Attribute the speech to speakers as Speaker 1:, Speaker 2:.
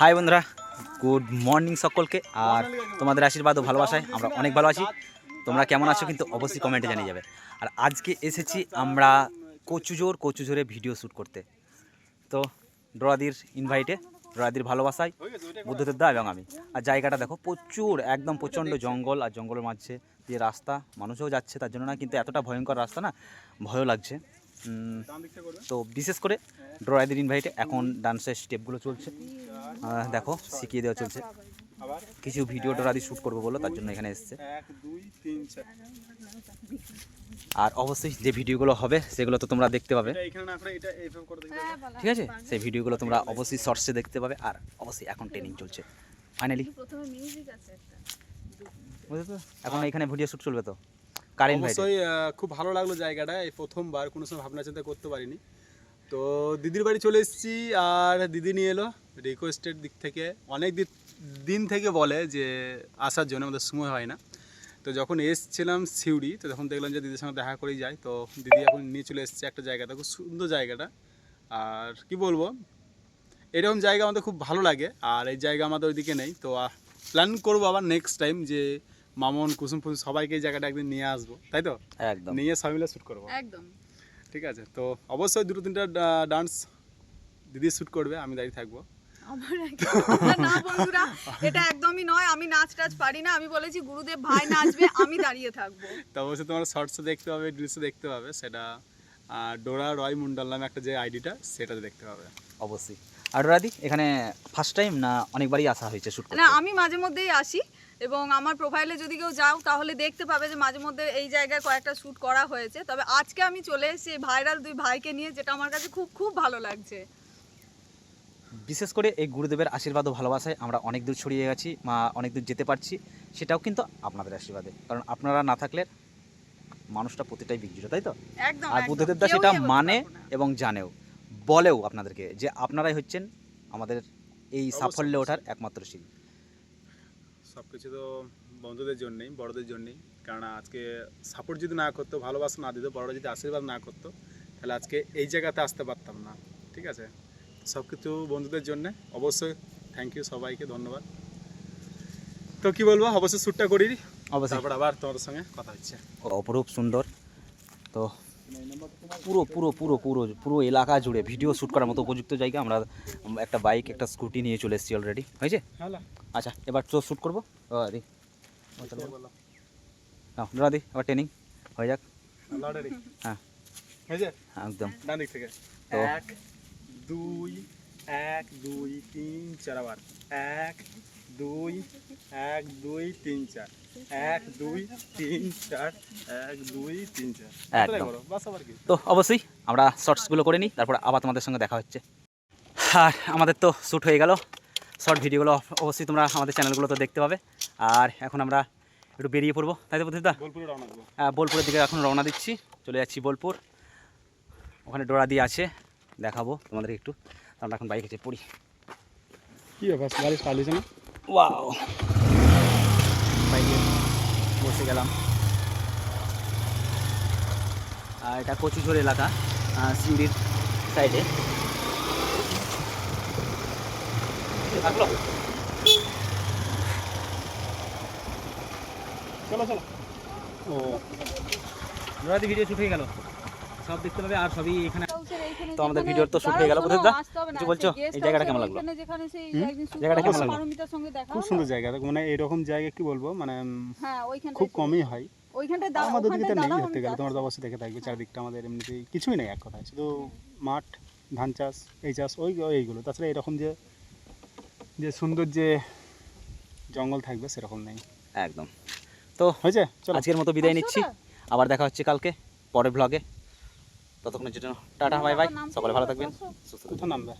Speaker 1: High বন্ধুরা, good morning সকলকে, আর তোমাদের আশীর্বাদ ও ভালোবাসায় আমরা অনেক ভালো আছি। তোমরা কেমন আছো কিন্তু অবশ্যই কমেন্টে জানিয়ে যাবে। আর আজকে এসেছি আমরা কচুজোর, কচুজোরে ভিডিও শ্যুট করতে। তো ডরাদির ইনভাইটে ডরাদির ভালোবাসায় বুদ্ধদেব দা এবং আমি। আর জায়গাটা দেখো, প্রচুর, একদম প্রচণ্ড জঙ্গল, আর জঙ্গলের মাঝে দিয়ে রাস্তা, মানুষও যাচ্ছে, তার জন্য না কিন্তু এতটা ভয়ঙ্কর রাস্তা না, ভয়ও লাগছে। তো বিশেষ করে ড্রয়াদের ইনভাইটে এখন ডান্সের স্টেপগুলো চলছে। দেখো, শিখিয়ে দেওয়া চলছে। কিছু ভিডিও ড্রাদি শ্যুট করব বলো, তার জন্য এখানে এসেছে। আর অবশ্যই যে ভিডিওগুলো হবে, সেগুলো তো তোমরা দেখতে পাবে। ঠিক আছে? সেই ভিডিওগুলো তোমরা অবশ্যই শর্টসে দেখতে পাবে, আর অবশ্যই এখন ট্রেনিং চলছে। ফাইনালি বুঝলে তো এখন এখানে ভিডিও শ্যুট চলবে তো। কারেন্ট
Speaker 2: অবশ্যই খুব ভালো লাগল জায়গাটা, এই প্রথমবার, কোনো সময় ভাবনা চিন্তা করতে পারিনি। তো দিদির বাড়ি চলে এসেছি আর দিদি নিয়ে এলো রিকোয়েস্টের দিক থেকে অনেক দিন থেকে বলে যে আসার জন্য আমাদের সময় হয় না। তো যখন এসছিলাম সিউড়ি তো তখন দেখলাম যে দিদির সঙ্গে দেখা করেই যায় তো দিদি এখন নিয়ে চলে এসেছে একটা জায়গাটা খুব সুন্দর জায়গাটা। আর কি বলব এরকম জায়গা আমাদের খুব ভালো লাগে আর এই জায়গা আমাদের ওইদিকে নেই। তো প্ল্যান করব আবার নেক্সট টাইম যে মামন কুসুম ফুসুম সবাইকে এই জায়গাটা একদিন নিয়ে আসব তাই তো?
Speaker 1: একদম।
Speaker 2: নিয়ে সবাই মিলে শ্যুট করব।
Speaker 3: একদম।
Speaker 2: ঠিক আছে? তো অবশ্যই দুটো তিনটা ডান্স দিদি শ্যুট করবে আমি দাঁড়িয়ে থাকব।
Speaker 3: না বন্ধুরা এটা একদমই নয় আমি নাচ টাচ পারি না আমি বলেছি গুরুদেব ভাই নাচবে আমি দাঁড়িয়ে থাকব।
Speaker 2: তো অবশ্যই তোমার শর্টসে দেখতে পাবে রিলসে দেখতে পাবে সেটা ডোরা রয় মুন্ডাল নামে একটা যে আইডিটা সেটাতে দেখতে পাবে।
Speaker 1: অবশ্যই। আর এখানে ফার্স্ট টাইম না অনেকবারই আসা হয়েছে শ্যুট
Speaker 3: না আমি মাঝে মধ্যেই আসি এবং আমার প্রোফাইলে যদি কেউ যাও তাহলে দেখতে পাবে যে মাঝে মধ্যে এই জায়গায় কয়েকটা শ্যুট করা হয়েছে। তবে আজকে আমি চলে এসেছি ভাইরাল দুই ভাইকে নিয়ে যেটা আমার কাছে খুব খুব ভালো লাগছে।
Speaker 1: বিশেষ করে এই গুরুদেবের আশীর্বাদ ও ভালোবাসায় আমরা অনেক দূর ছড়িয়ে গেছি বা অনেক দূর যেতে পারছি সেটাও কিন্তু আপনাদের আশীর্বাদে। কারণ আপনারা না থাকলে মানুষটা প্রতিটাই বিকজুট তাই তো?
Speaker 3: একদম
Speaker 1: আর। বুদ্ধদেব দা সেটা মানে এবং জানেও বলেও আপনাদেরকে যে আপনারাই হচ্ছেন আমাদের এই সাফল্যে ওঠার একমাত্র সিঁড়ি
Speaker 2: সব কিছু তো বন্ধুদের জন্যেই বড়দের জন্যই। কারণ আজকে সাপোর্ট যদি না করতো ভালোবাসা না দিত বড়রা যদি আশীর্বাদ না করতো তাহলে আজকে এই জায়গাতে আসতে পারতাম না। ঠিক আছে? সব কিছু বন্ধুদের জন্যে অবশ্যই থ্যাংক ইউ সবাইকে ধন্যবাদ। তো কি বলব অবশ্যই শ্যুটটা করি
Speaker 1: অবশ্যই।
Speaker 2: তারপর আবার তোমাদের সঙ্গে কথা হচ্ছে।
Speaker 1: অপরূপ সুন্দর। তো পুরো পুরো পুরো পুরো পুরো এলাকা জুড়ে ভিডিও শ্যুট করার মতো উপযুক্ত জায়গা। আমরা একটা বাইক একটা স্কুটি নিয়ে চলে এসেছি অলরেডি হয়েছে?
Speaker 2: হ্যালো
Speaker 1: আচ্ছা এবার তো শ্যুট করব? দি। নাও দি এবার ট্রেনিং হয়ে যাক। হ্যাঁ।
Speaker 2: হয়েছে
Speaker 1: একদম।
Speaker 2: ডান দিক থেকে। এক দুই এক দুই তিন চার আবার। এক দুই এক দুই তিন চার। এক দুই তিন চার। এক দুই তিন চার।
Speaker 1: একদম। তো অবশ্যই আমরা শর্টসগুলো করে নিই তারপর আবার তোমাদের সঙ্গে দেখা হচ্ছে। আর আমাদের তো শ্যুট হয়ে গেল। শর্ট ভিডিওগুলো অবশ্যই তোমরা আমাদের চ্যানেলগুলো তো দেখতে পাবে। আর এখন আমরা একটু বেরিয়ে পড়ব। তাই তো
Speaker 2: দেবো।
Speaker 1: বোলপুরের দিকে এখন রওনা দিচ্ছি। চলে যাচ্ছি বোলপুর। ওখানে ডোরা দিয়ে আছে। দেখাবো তোমাদের একটু। আমরা এখন বাইকে পড়ি।
Speaker 2: কি ব্যাপার? গাড়ি চালিয়েছে না?
Speaker 1: ওয়াও। বাইকে বসে গেলাম। আর এটা কচুঝোর এলাকা সিউড়ির সাইডে থাকল।
Speaker 2: চলো চলো। ও
Speaker 1: ভিডিও শুট হয়ে গেল। সব দেখতে পাবে আর সবই এখানে।
Speaker 3: তো
Speaker 1: আমাদের ভিডিওর তো shoot হয়ে গেল? কিছু বলছো? এই জায়গাটা কেমন লাগল? জায়গাটা কেমন লাগল?
Speaker 2: খুব সুন্দর জায়গা মানে এরকম জায়গা কি বলব? মানে
Speaker 3: হ্যাঁ
Speaker 2: খুব কমই হয়। আমাদের দিকে নেই ধরতে গেলে তোমার তো অবশ্যই দেখে থাকবে চারদিকটা আমাদের এমনিতেই কিছুই নেই এক কথায়। শুধু মাঠ ধান চাষ এই চাষ ওই এইগুলো তাছাড়া এরকম যে যে সুন্দর যে জঙ্গল থাকবে সেরকম নেই।
Speaker 1: একদম। তো
Speaker 2: হয়েছে? চলো।
Speaker 1: আজকের মতো বিদায় নিচ্ছি। আবার দেখা হচ্ছে কালকে পরের ব্লগে ততক্ষণের জন্য টাটা বাই বাই। সকলে ভালো থাকবেন। সুস্থ
Speaker 2: নামবে?